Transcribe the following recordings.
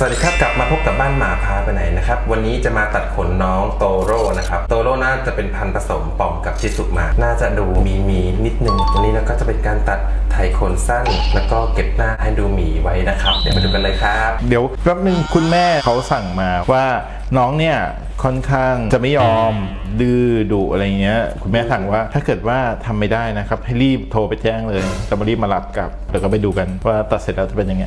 สวัสดีครับกลับมาพบกับบ้านหมาพาไปไหนนะครับวันนี้จะมาตัดขนน้องโตโร่นะครับโตโร่น่าจะเป็นพันธุ์ผสมปอมกับชิสุมา น่าจะดูมีมีนิดนึงวันนี้เราก็จะเป็นการตัดไถขนสั้น แล้วก็เก็บหน้าให้ดูหมีไว้นะครับ เดี๋ยวมาดูกันเลยครับ เดี๋ยวแป๊บนึงคุณแม่เขาสั่งมาว่าน้องเนี่ยค่อนข้างจะไม่ยอมดื้อดุอะไรเงี้ย คุณแม่สั่งว่าถ้าเกิดว่าทำไม่ได้นะครับให้รีบโทรไปแจ้งเลยจะมารีบมารับกลับเดี๋ยวก็ไปดูกันว่าตัดเสร็จแล้วจะเป็นยังไง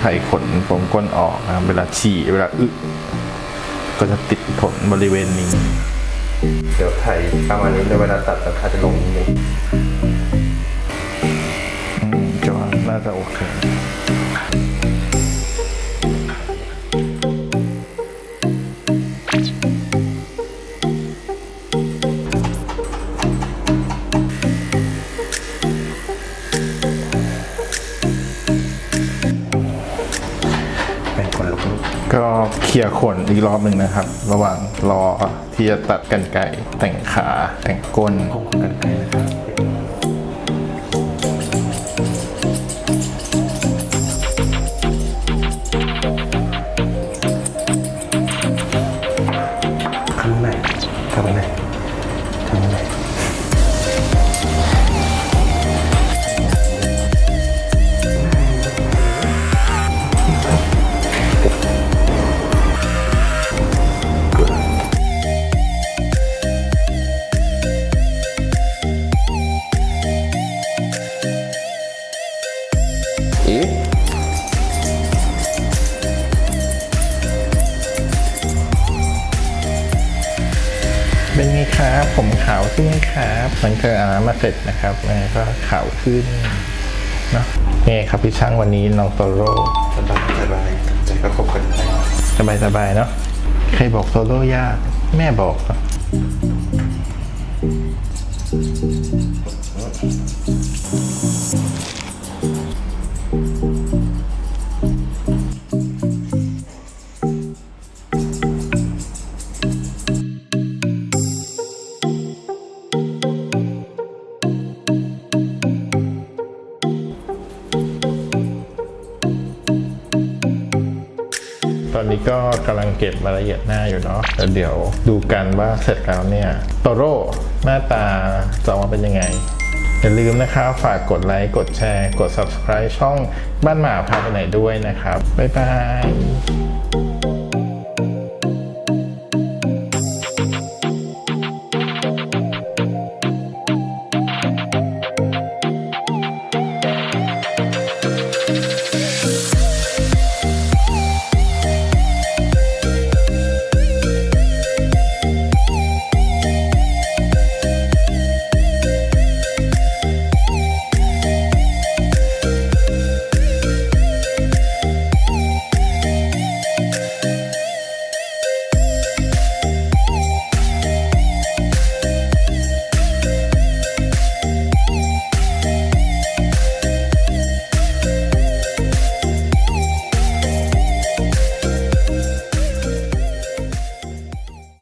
ไถขนผมก้นออกนะครับเวลาฉี่เวลาอึก็จะติดขนบริเวณนี้ เดี๋ยวไถประมาณนี้ในเวลาตัดจะอาจจะลงนิดนึงจะว่าน่าจะโอเค ก็เคลียร์ขนอีกรอบหนึ่งนะครับ ระหว่างรอที่จะตัดกันไก่แต่งขาแต่งก้นคงกันไก่นะครับ ครับ ผมขาวขึ้นไหมครับหลังจากอาบน้ำมาเสร็จนะครับแม่ก็ขาวขึ้นเนาะนี่ครับพี่ช้างวันนี้น้องโตโร่สบายสบายใจก็คบกันได้สบายสบายๆเนาะใครบอกโตโร่ยากแม่บอกเนอะ ตอนนี้ก็กำลังเก็บรายละเอียดหน้าอยู่เนาะแล้วเดี๋ยวดูกันว่าเสร็จแล้วเนี่ยโตโร่หน้าตาจะออกมาเป็นยังไงอย่าลืมนะครับฝากกดไลค์ กดแชร์ กด subscribe ช่องบ้านหมาพาไปไหนด้วยนะครับ บ๊ายบาย